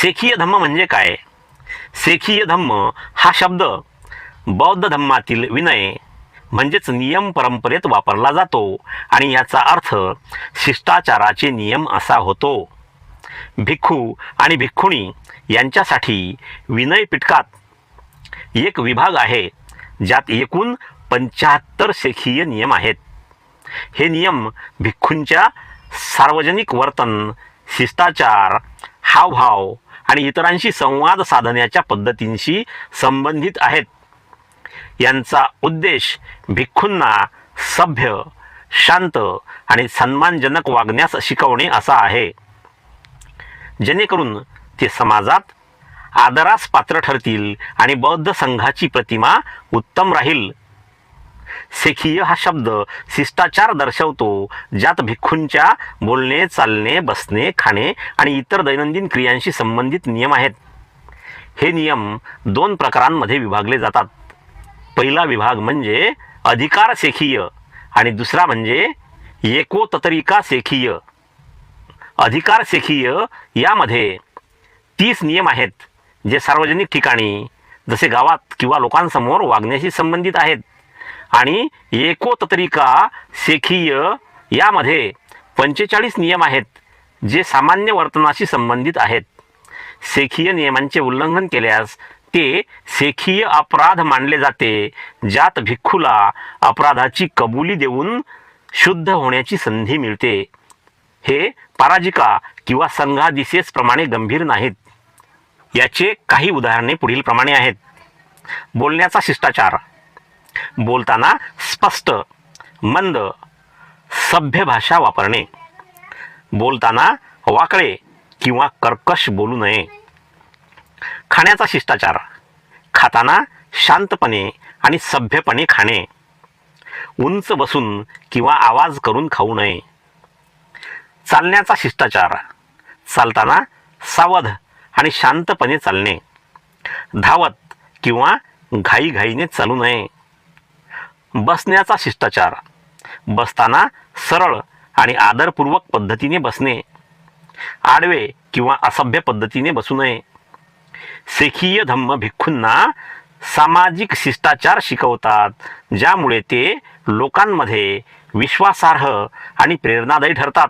सेखीय धम्म म्हणजे काय? सेखीय धम्म हा शब्द बौद्ध धम्मातील विनय म्हणजेच नियम परंपरेत वापरला जातो आणि याचा अर्थ शिष्टाचाराचे नियम असा होतो. भिक्खू आणि भिक्खुणी यांच्यासाठी विनय पिटकात एक विभाग आहे ज्यात एकूण पंच्याहत्तर शेखीय नियम आहेत. हे नियम भिक्खूंच्या सार्वजनिक वर्तन शिष्टाचार हावभाव आणि इतरांशी संवाद साधण्याच्या पद्धतींशी संबंधित आहेत. यांचा उद्देश भिक्खूंना सभ्य शांत आणि सन्मानजनक वागण्यास शिकवणे असा आहे. जेणेकरून ते समाजात आदरास पात्र ठरतील आणि बौद्ध संघाची प्रतिमा उत्तम राहील. सेखीय हा शब्द शिष्टाचार दर्शवतो ज्यात भिक्खूंच्या बोलणे चालणे बसणे खाणे आणि इतर दैनंदिन क्रियांशी संबंधित नियम आहेत. हे नियम दोन प्रकारांमध्ये विभागले जातात. पहिला विभाग म्हणजे अधिकार सेखीय आणि दुसरा म्हणजे एकोततरिका सेखीय. अधिकार सेखीय यामध्ये तीस नियम आहेत जे सार्वजनिक ठिकाणी जसे गावात किंवा लोकांसमोर वागण्याशी संबंधित आहेत. आणि एकोततरिका सेखीय यामध्ये पंचेचाळीस नियम आहेत जे सामान्य वर्तनाशी संबंधित आहेत. सेखीय नियमांचे उल्लंघन केल्यास ते सेखीय अपराध मानले जाते ज्यात भिक्खूला अपराधाची कबुली देऊन शुद्ध होण्याची संधी मिळते. हे पराजिका किंवा संघादिसेस प्रमाणे गंभीर नाहीत. याचे काही उदाहरणे पुढील प्रमाणे आहेत. बोलण्याचा शिष्टाचार. बोलताना स्पष्ट मंद सभ्य भाषा वापरणे. बोलताना वाकळे किंवा कर्कश बोलू नये. खाण्याचा शिष्टाचार खाताना शांतपणे आणि सभ्यपणे खाणे. उंच बसून किंवा आवाज करून खाऊ नये. चालण्याचा शिष्टाचार चालताना सावध आणि शांतपणे चालणे. धावत किंवा घाईघाईने चालू नये. बसण्याचा शिष्टाचार. बसताना सरळ आणि आदरपूर्वक पद्धतीने बसणे. आडवे किंवा असभ्य पद्धतीने बसू नये. सेखीय धम्म भिक्खूंना सामाजिक शिष्टाचार शिकवतात ज्यामुळे ते लोकांमध्ये विश्वासार्ह आणि प्रेरणादायी ठरतात.